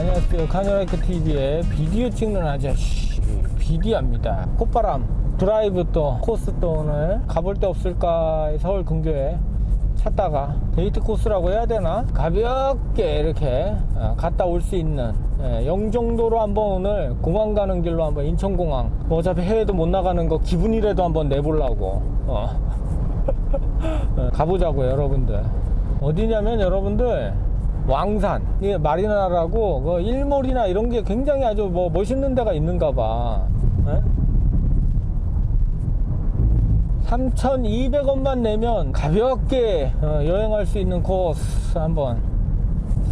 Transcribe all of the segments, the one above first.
안녕하세요. 카노라이크 TV의 비디오 찍는 아저씨 비디오입니다. 콧바람 드라이브 또 코스 또 오늘 가볼 데 없을까 서울 근교에 찾다가 데이트 코스라고 해야 되나 가볍게 이렇게 어, 갔다 올 수 있는 예, 영종도로 한번 오늘 공항 가는 길로 한번 인천공항 뭐 어차피 해외도 못 나가는 거 기분이라도 한번 내보려고 어. 어, 가보자고요 여러분들 어디냐면 여러분들 왕산. 이 마리나라고 그 일몰이나 이런 게 굉장히 아주 뭐 멋있는 데가 있는가 봐. 예? 3,200원만 내면 가볍게 어, 여행할 수 있는 코스 한번.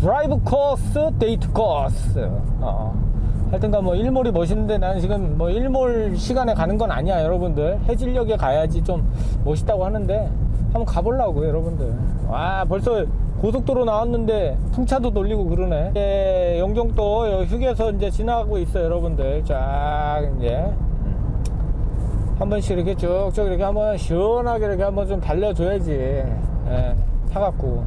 드라이브 코스 데이트 코스. 어. 하여튼간 뭐 일몰이 멋있는데 나는 지금 뭐 일몰 시간에 가는 건 아니야 여러분들. 해질녘에 가야지 좀 멋있다고 하는데 한번 가보려고 여러분들. 와 벌써 고속도로 나왔는데 풍차도 돌리고 그러네. 이제 영종도 휴게소 이제 지나가고 있어 여러분들. 쫙 이제. 한 번씩 이렇게 쭉쭉 이렇게 한번 시원하게 이렇게 한번 좀 달려줘야지. 예, 타갖고.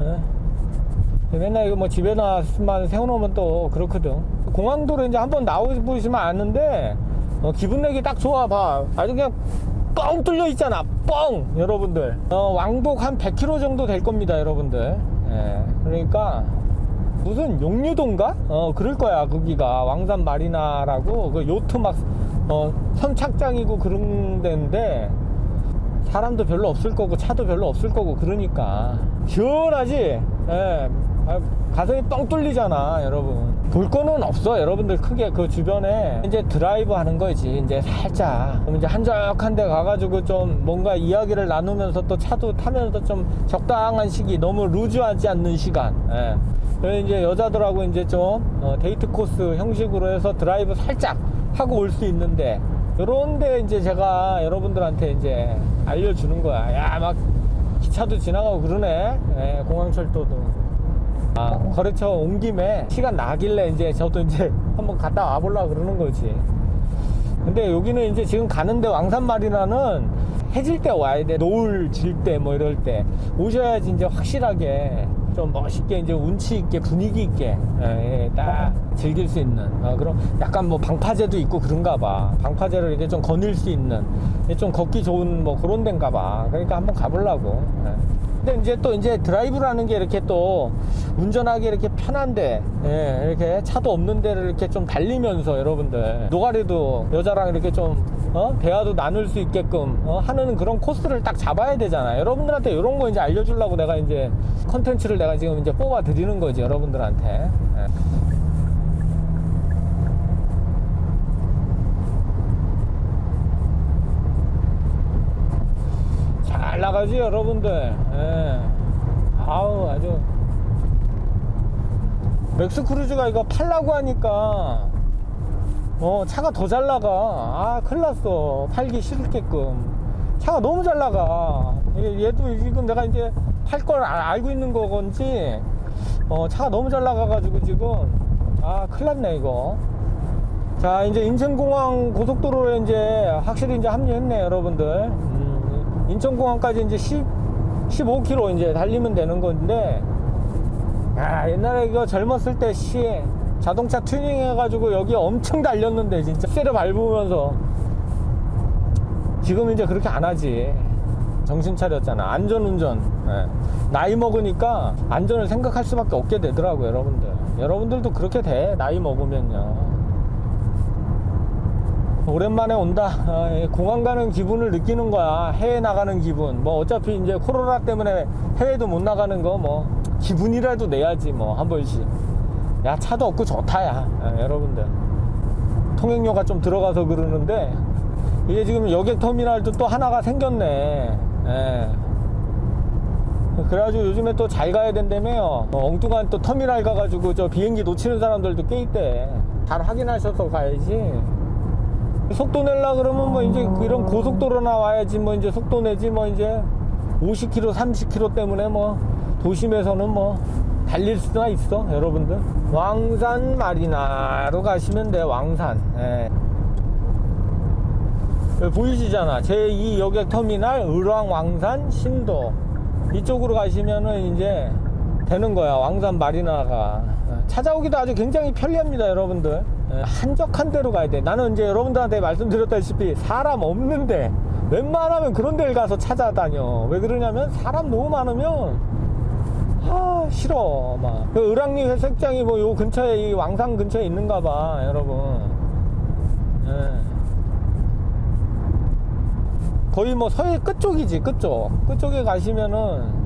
예? 맨날 이거 뭐 집에나만 세워놓으면 또 그렇거든. 공항도로 이제 한번 나오시면 아는데 어, 기분 내기 딱 좋아 봐. 아주 그냥 뻥 뚫려 있잖아. 뻥! 여러분들. 어, 왕복 한 100km 정도 될 겁니다 여러분들. 예, 그러니까 무슨 용류도인가? 어 그럴 거야 거기가. 왕산 마리나라고. 그 요트 막 어, 선착장이고 그런 데인데 사람도 별로 없을 거고 차도 별로 없을 거고 그러니까. 시원하지? 예. 아, 가슴이 뻥 뚫리잖아 여러분 볼 거는 없어. 여러분들 크게 그 주변에 이제 드라이브 하는 거지. 이제 살짝. 그럼 이제 한적한 데 가가지고 좀 뭔가 이야기를 나누면서 또 차도 타면서 좀 적당한 시기 너무 루즈하지 않는 시간. 예. 그래서 이제 여자들하고 이제 좀 어, 데이트 코스 형식으로 해서 드라이브 살짝 하고 올 수 있는데 요런데 이제 제가 여러분들한테 이제 알려주는 거야. 야 막 기차도 지나가고 그러네. 예, 공항철도도 아, 거래처 온 김에 시간 나길래 이제 저도 이제 한번 갔다 와보려고 그러는 거지. 근데 여기는 이제 지금 가는데 왕산 마리나는 해질 때 와야 돼. 노을 질 때 뭐 이럴 때 오셔야지 이제 확실하게 좀 멋있게 이제 운치 있게 분위기 있게 예, 예, 딱 즐길 수 있는 어, 그럼 약간 뭐 방파제도 있고 그런가 봐. 방파제를 이렇게 좀 거닐 수 있는 좀 걷기 좋은 뭐 그런 데인가 봐. 그러니까 한번 가보려고. 예. 근데 이제 또 이제 드라이브라는 게 이렇게 또 운전하기 이렇게 편한데 예, 이렇게 차도 없는 데를 이렇게 좀 달리면서 여러분들 노가리도 여자랑 이렇게 좀 어? 대화도 나눌 수 있게끔 어? 하는 그런 코스를 딱 잡아야 되잖아 여러분들한테 이런 거 이제 알려주려고 내가 이제 컨텐츠를 내가 지금 이제 뽑아 드리는 거지 여러분들한테 예. 잘 나가지 여러분들. 예. 아우 아주. 맥스크루즈가 이거 팔라고 하니까 어 차가 더 잘 나가. 아 큰일 났어. 팔기 싫게끔. 차가 너무 잘 나가. 얘도 지금 내가 이제 팔 걸 알고 있는 거 건지 어 차가 너무 잘 나가가지고 지금. 아 큰일 났네 이거. 자 이제 인천공항 고속도로에 이제 확실히 이제 합류했네 여러분들. 음, 인천공항까지 이제 10, 15km 이제 달리면 되는 건데 야 옛날에 이거 젊었을 때시 자동차 튜닝 해가지고 여기 엄청 달렸는데 진짜. 세를 밟으면서. 지금 이제 그렇게 안 하지. 정신 차렸잖아. 안전운전. 예. 나이 먹으니까 안전을 생각할 수밖에 없게 되더라고요 여러분들. 여러분들도 그렇게 돼 나이 먹으면요 오랜만에 온다. 아, 예, 공항 가는 기분을 느끼는 거야. 해외 나가는 기분. 뭐 어차피 이제 코로나 때문에 해외도 못 나가는 거 뭐 기분이라도 내야지 뭐 한 번씩. 야 차도 없고 좋다야. 아, 여러분들. 통행료가 좀 들어가서 그러는데 이게 지금 여객 터미널도 또 하나가 생겼네. 예. 그래가지고 요즘에 또 잘 가야 된다며요. 어, 엉뚱한 또 터미널 가가지고 저 비행기 놓치는 사람들도 꽤 있대. 잘 확인하셔서 가야지. 속도 내려 그러면 뭐 이제 이런 고속도로 나와야지 뭐 이제 속도 내지 뭐 이제 50km 30km 때문에 뭐 도심에서는 뭐 달릴 수가 있어 여러분들 왕산 마리나로 가시면 돼 왕산 예. 여기 보이시잖아 제2 여객 터미널 을왕 왕산 신도 이쪽으로 가시면은 이제 되는 거야 왕산 마리나가 예. 찾아오기도 아주 굉장히 편리합니다, 여러분들. 예, 한적한 데로 가야 돼. 나는 이제 여러분들한테 말씀드렸다시피 사람 없는데 웬만하면 그런 데를 가서 찾아다녀. 왜 그러냐면 사람 너무 많으면 아 싫어 막. 그 을왕리 회색장이 뭐 요 근처에 이 왕산 근처에 있는가 봐, 여러분. 예. 거의 뭐 서해 끝쪽이지 끝쪽 끝쪽에 가시면은 요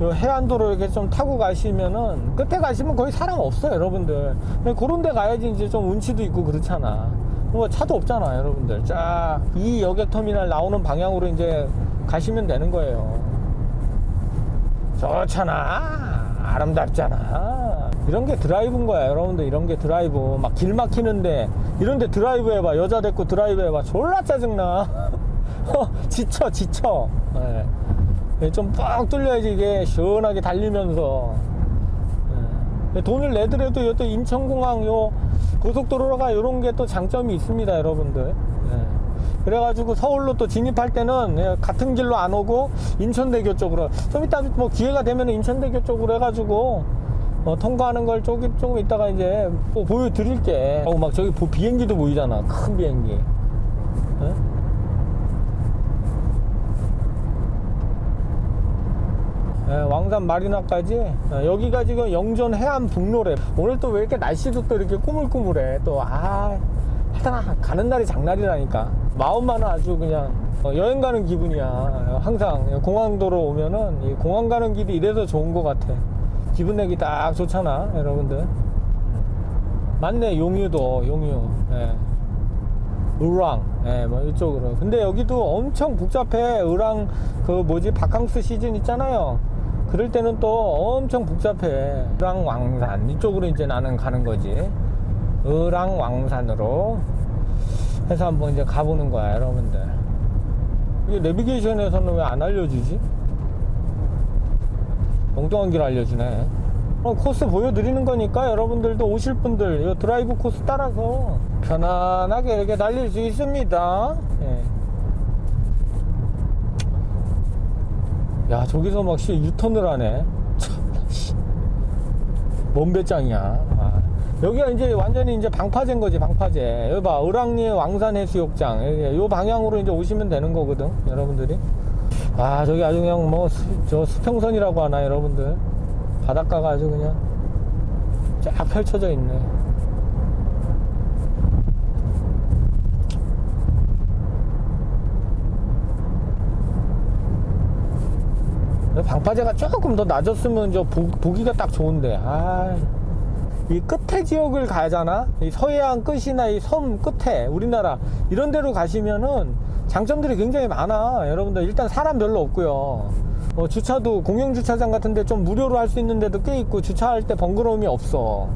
해안도로 이렇게 좀 타고 가시면은 끝에 가시면 거의 사람 없어요 여러분들. 그런 데 가야지 이제 좀 운치도 있고 그렇잖아. 뭐 차도 없잖아 여러분들. 쫙 이 여객터미널 나오는 방향으로 이제 가시면 되는 거예요. 좋잖아. 아름답잖아. 이런 게 드라이브인 거야 여러분들. 이런 게 드라이브. 막 길 막히는데 이런 데 드라이브 해봐. 여자 데리고 드라이브 해봐. 졸라 짜증나. 어, 지쳐 지쳐. 예. 좀뻥 뚫려야지 이게 시원하게 달리면서 예. 돈을 내더라도 요또 인천공항 요 고속도로가 요런 게 또 장점이 있습니다 여러분들 예. 그래가지고 서울로 또 진입할 때는 예, 같은 길로 안 오고 인천대교 쪽으로 좀 이따 뭐 기회가 되면 인천대교 쪽으로 해가지고 어, 통과하는 걸 조금 조금 이따가 이제 또 보여드릴게. 어, 막 저기 보- 비행기도 보이잖아. 큰 비행기. 예? 예, 왕산 마리나까지. 어, 여기가 지금 영전 해안 북로래. 오늘 또 왜 이렇게 날씨도 또 이렇게 꾸물꾸물해? 또아 하여튼 가는 날이 장날이라니까. 마음만은 아주 그냥 어, 여행 가는 기분이야. 항상 공항도로 오면은 이 공항 가는 길이 이래서 좋은 것 같아. 기분 내기 딱 좋잖아 여러분들. 맞네 용유도 용유. 예. 을왕, 예, 뭐 이쪽으로. 근데 여기도 엄청 복잡해. 을왕 그 뭐지? 바캉스 시즌 있잖아요. 그럴 때는 또 엄청 복잡해. 을왕 왕산 이쪽으로 이제 나는 가는 거지. 을왕 왕산으로 해서 한번 이제 가보는 거야, 여러분들. 이게 내비게이션에서는 왜 안 알려주지? 엉뚱한 길 알려주네. 어, 코스 보여드리는 거니까 여러분들도 오실 분들 이 드라이브 코스 따라서 편안하게 이렇게 달릴 수 있습니다. 예. 야 저기서 막 씨, 유턴을 하네. 참나 씨. 뭔 배짱이야. 아. 여기가 이제 완전히 이제 방파제인 거지 방파제. 여기 봐 을왕리 왕산 해수욕장. 여기 요 방향으로 이제 오시면 되는 거거든 여러분들이. 아 저기 아주 그냥 뭐 저 수평선이라고 하나 여러분들. 바닷가가 아주 그냥 쫙 펼쳐져 있네. 방파제가 조금 더 낮았으면 저 보, 보기가 딱 좋은데. 아. 이 끝에 지역을 가잖아. 이 서해안 끝이나 이 섬 끝에 우리나라 이런 데로 가시면은 장점들이 굉장히 많아. 여러분들 일단 사람 별로 없고요. 어, 주차도 공영 주차장 같은데 좀 무료로 할 수 있는 데도 꽤 있고 주차할 때 번거로움이 없어.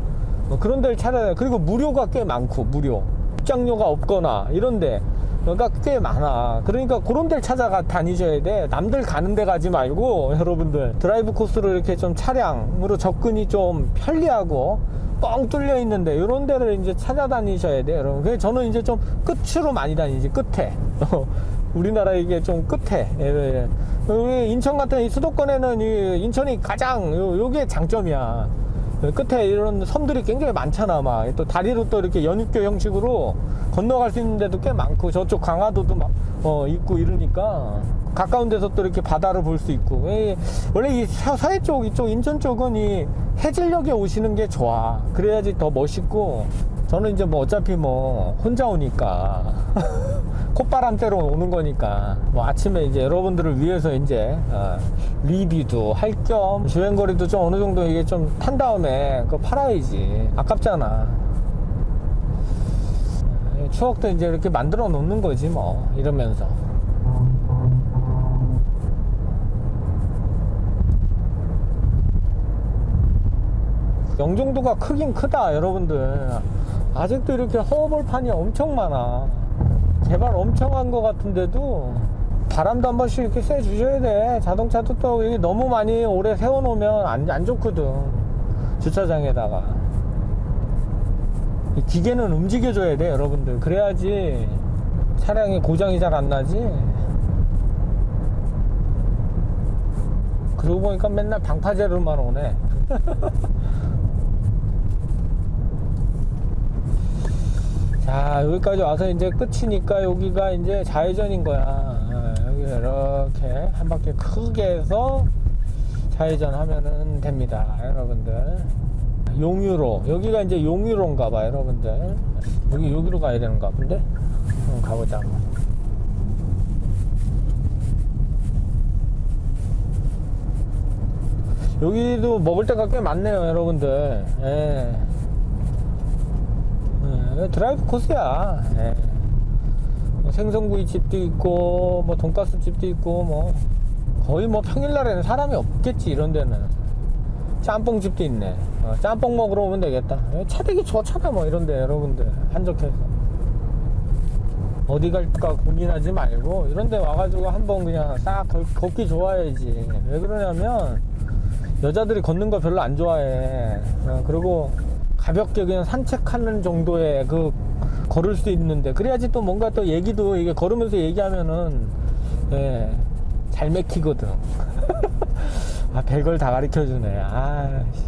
어, 그런 데를 돼. 그리고 무료가 꽤 많고 무료. 입장료가 없거나 이런데 그러니까 꽤 많아. 그러니까 그런 데를 찾아가 다니셔야 돼. 남들 가는 데 가지 말고 여러분들 드라이브 코스로 이렇게 좀 차량으로 접근이 좀 편리하고 뻥 뚫려 있는데 이런 데를 이제 찾아다니셔야 돼요, 여러분. 그래서 저는 이제 좀 끝으로 많이 다니지 끝에. 우리나라 이게 좀 끝에. 예, 예. 여기 인천 같은 이 수도권에는 이 인천이 가장 요, 요게 장점이야. 끝에 이런 섬들이 굉장히 많잖아, 막. 또 다리로 또 이렇게 연육교 형식으로 건너갈 수 있는 데도 꽤 많고, 저쪽 강화도도 막, 어, 있고 이러니까. 가까운 데서 또 이렇게 바다를 볼 수 있고. 이, 원래 이 서- 서해 쪽, 이쪽 인천 쪽은 이 해질녘에 오시는 게 좋아. 그래야지 더 멋있고. 저는 이제 뭐 어차피 뭐 혼자 오니까. 콧바람 쐬러 오는 거니까 뭐 아침에 이제 여러분들을 위해서 이제 어, 리뷰도 할 겸 주행거리도 좀 어느 정도 이게 좀 탄 다음에 그거 팔아야지 아깝잖아 어, 추억도 이제 이렇게 만들어 놓는 거지 뭐 이러면서 영종도가 크긴 크다 여러분들. 아직도 이렇게 허벌판이 엄청 많아. 개발 엄청 한 것 같은데도 바람도 한 번씩 이렇게 쐬 주셔야 돼. 자동차도 또 여기 너무 많이 오래 세워놓으면 안, 안 좋거든 주차장에다가. 이 기계는 움직여줘야 돼 여러분들. 그래야지 차량이 고장이 잘 안 나지. 그러고 보니까 맨날 방파제로만 오네 자 여기까지 와서 이제 끝이니까 여기가 이제 좌회전인 거야. 어, 여기 이렇게 한 바퀴 크게 해서 좌회전 하면은 됩니다 여러분들. 용유로. 여기가 이제 용유로인가 봐 여러분들. 여기 여기로 가야 되는가 본데? 한번 가보자. 여기도 먹을 데가 꽤 많네요 여러분들. 예. 예, 드라이브 코스야. 예. 뭐 생선구이 집도 있고 뭐 돈가스 집도 있고 뭐. 거의 뭐 평일날에는 사람이 없겠지 이런 데는. 짬뽕 집도 있네. 어, 짬뽕 먹으러 오면 되겠다. 예, 차대기 좋잖아 뭐 이런 데 여러분들. 한적해서. 어디 갈까 고민하지 말고 이런 데 와가지고 한번 그냥 싹 걸- 걷기 좋아해야지. 왜 그러냐면 여자들이 걷는 거 별로 안 좋아해. 어, 그리고 가볍게 그냥 산책하는 정도의 그 걸을 수 있는데 그래야지 또 뭔가 또 얘기도 이게 걸으면서 얘기하면은 예, 잘 맥히거든 아 별걸 다 가르쳐 주네 아 씨.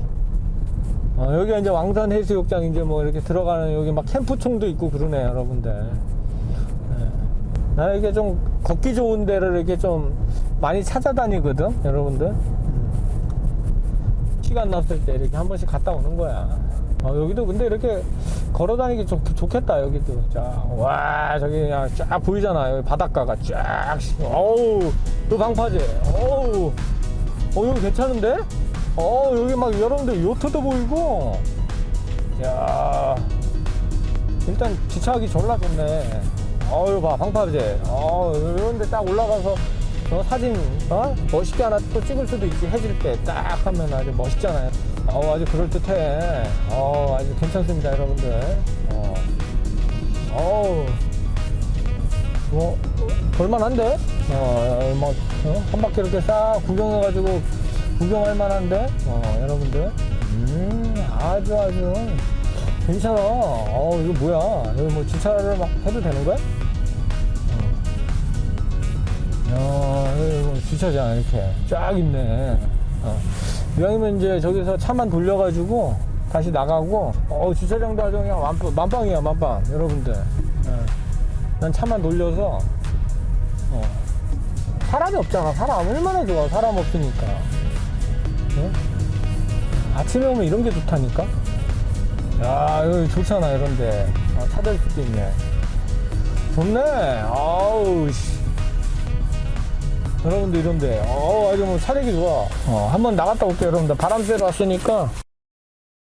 어, 여기가 이제 왕산 해수욕장 이제 뭐 이렇게 들어가는 여기 막 캠프총도 있고 그러네 여러분들 예. 나 이게 좀 걷기 좋은 데를 이렇게 좀 많이 찾아다니거든 여러분들 음. 시간 났을 때 이렇게 한 번씩 갔다 오는 거야 어, 여기도 근데 이렇게 걸어 다니기 좋, 좋겠다 여기도. 자와 저기 그냥 쫙 보이잖아 여기 바닷가가 쫙 씨. 어우 또 방파제. 어우 어 여기 괜찮은데? 어 여기 막 여러분들 요트도 보이고. 야 일단 주차하기 졸라 좋네. 어유 봐 방파제. 어 이런 데 딱 올라가서 어, 사진 어? 멋있게 하나 또 찍을 수도 있지. 해질 때 딱 하면 아주 멋있잖아요 어 아주 그럴듯해. 어 아주 괜찮습니다 여러분들. 어. 어우. 뭐 볼만한데? 어, 뭐, 어, 한 바퀴 이렇게 싹 구경해가지고 구경할 만한데? 어 여러분들. 음 아주 아주. 괜찮아. 어 이거 뭐야? 이거 뭐 주차를 막 해도 되는 거야? 어. 야 이거 뭐 주차장 이렇게 쫙 있네. 어. 이왕이면 이제 저기서 차만 돌려가지고 다시 나가고 어 주차장도 아주 그냥 만빵, 만빵이야 만빵. 여러분들. 예. 난 차만 돌려서 어. 사람이 없잖아. 사람 얼마나 좋아 사람 없으니까. 예? 아침에 오면 이런 게 좋다니까? 야 여기 좋잖아 이런데. 어, 차댈 수도 있네. 좋네. 아우 씨 여러분들 이런데 어 아주 뭐 차대기 좋아. 어 한번 나갔다 올게요 여러분들. 바람 쐬러 왔으니까